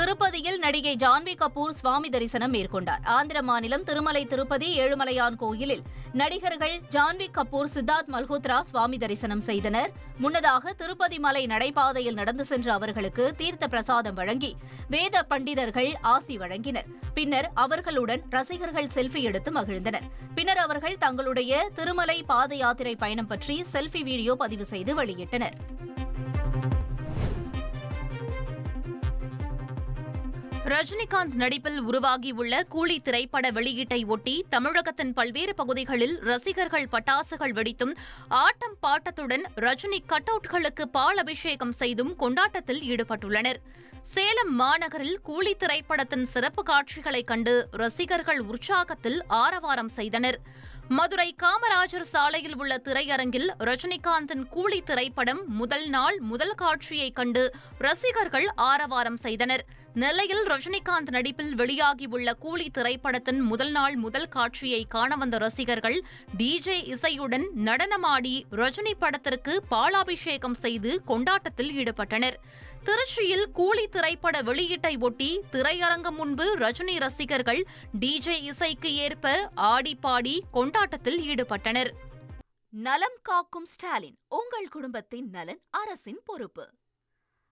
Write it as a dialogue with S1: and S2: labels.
S1: திருப்பதியில் நடிகை ஜான்வி கபூர் சுவாமி தரிசனம் மேற்கொண்டார். ஆந்திர மாநிலம் திருமலை திருப்பதி ஏழுமலையான் கோயிலில் நடிகர்கள் ஜான்வி கபூர் சித்தார்த் மல்ஹோத்ரா சுவாமி தரிசனம் செய்தனர். முன்னதாக திருப்பதி மலை நடைபாதையில் நடந்து சென்ற அவர்களுக்கு தீர்த்த பிரசாதம் வழங்கி வேத பண்டிதர்கள் ஆசி வழங்கினர். பின்னர் அவர்களுடன் ரசிகர்கள் செல்ஃபி எடுத்து மகிழ்ந்தனர். பின்னர் அவர்கள் தங்களுடைய திருமலை பாத யாத்திரை பயணம் பற்றி செல்ஃபி வீடியோ பதிவு செய்து வெளியிட்டனர். ரஜினிகாந்த் நடிப்பில் உருவாகியுள்ள கூலி திரைப்பட வெளியீட்டை ஒட்டி தமிழகத்தின் பல்வேறு பகுதிகளில் ரசிகர்கள் பட்டாசுகள் வெடித்தும் ஆட்டம் பாட்டத்துடன் ரஜினி கட் அவுட்களுக்கு பால் அபிஷேகம் செய்தும் கொண்டாட்டத்தில் ஈடுபட்டுள்ளனர். சேலம் மாநகரில் கூலி திரைப்படத்தின் சிறப்பு காட்சிகளைக் கண்டு ரசிகர்கள் உற்சாகத்தில் ஆரவாரம் செய்தனர். மதுரை காமராஜர் சாலையில் உள்ள திரையரங்கில் ரஜினிகாந்தின் கூலி திரைப்படம் முதல் நாள் முதல் காட்சியை கண்டு ரசிகர்கள் ஆரவாரம் செய்தனர். நெல்லையில் ரஜினிகாந்த் நடிப்பில் வெளியாகியுள்ள கூலி திரைப்படத்தின் முதல் நாள் முதல் காட்சியை காண வந்த ரசிகர்கள் டிஜே இசையுடன் நடனமாடி ரஜினி படத்திற்கு பாலாபிஷேகம் செய்து கொண்டாட்டத்தில் ஈடுபட்டனர். திருச்சியில் கூலி திரைப்பட வெளியீட்டை ஒட்டி திரையரங்கம் முன்பு ரஜினி ரசிகர்கள் டிஜே இசைக்கு ஏற்ப ஆடி பாடி கொண்டாட்டத்தில் ஈடுபட்டனர்.
S2: நலம் காக்கும் ஸ்டாலின் உங்கள் குடும்பத்தின் நலன் அரசின் பொறுப்பு.